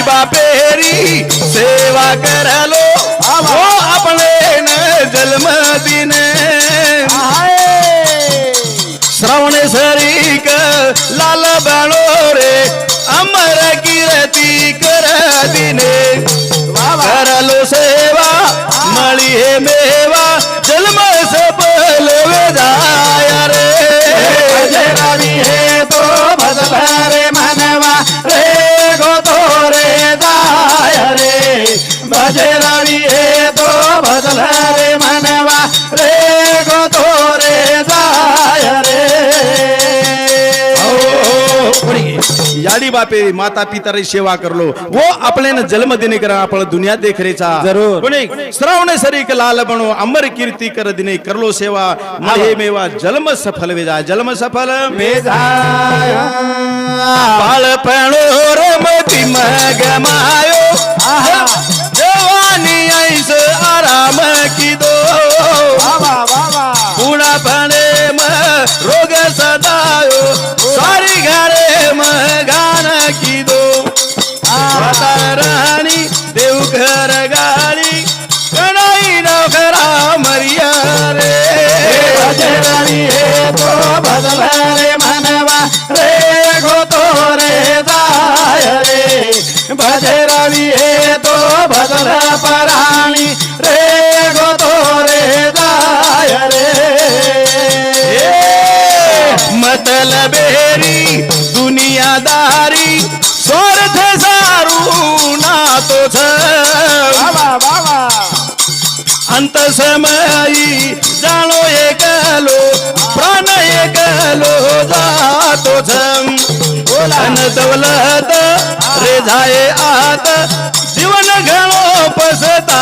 याडी बापेरी सेवा करलो. वो आपले न जन्म दिन. श्रावण सरीक लाल बाळो रे अमर कीर्ती कर दिने. करलो सेवा मळी हे मेवा जन्म भजे रवी हे तो बदल रे मनवा रे गोतो रे दाय रे. याडी बापे माता पिता रे सेवा करलो. वो आपले न जन्म दिने करा आपण दुनिया देख रेचा जरूर. कोणी? श्रावण सरीक लाल बनो अमर कीर्ती कर दिने करलो सेवा. महे मेवा जन्म सफल वेजा जन्म सफल बेजाय बाळपणो पुणापणे म रोग सदायो सारी घरे म गान की दो राणी देव घर गाडी कणाई नवखरा मरिया रे राणी हे तो बदल रे मनवा रे गोतो रे जाय रे। भजराणी हे तो बदल पराणी अंत समयी जाणो एकलो प्राण एकलो जातो बोलान दौलत रे झाये आत. जीवन घणो पसता.